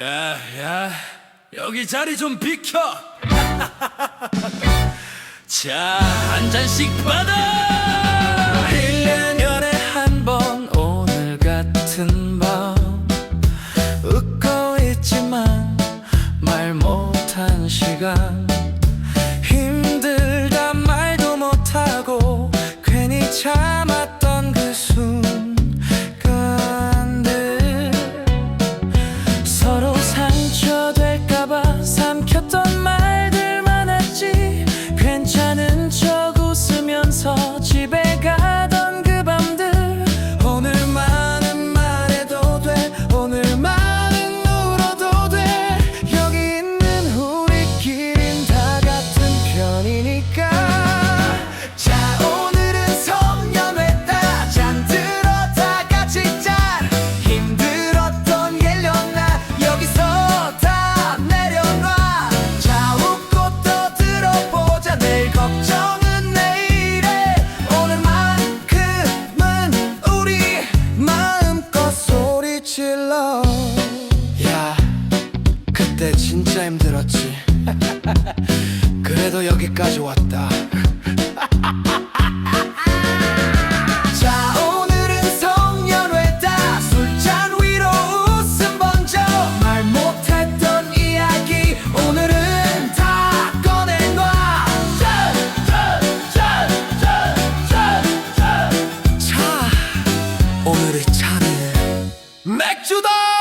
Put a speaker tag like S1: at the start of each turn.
S1: 야, 야, 여기 자리 좀 비켜. 자, 한 잔씩 받아. 1년에 한 번 오늘 같은 밤 웃고 있지만 말 못한 시간 힘들다 말도 못하고 괜히 참 자, 오늘 은 섬유 염 했다. 잠 들어 다가 진짜 힘 들었 던일년날여 기서, 다 내려놔. 좌우 꽃도 들어 보자. 내걱 정은 내일 에 오늘 만큼 은 우리 마음껏 소리 질러. 야 그때 진짜 힘들었지 그래도 여기까지 왔다. 자 오늘은 성년회다. 술잔 위로 웃음 번져. 말 못했던 이야기 오늘은 다 꺼내놔 차 오늘의 차는 맥주다.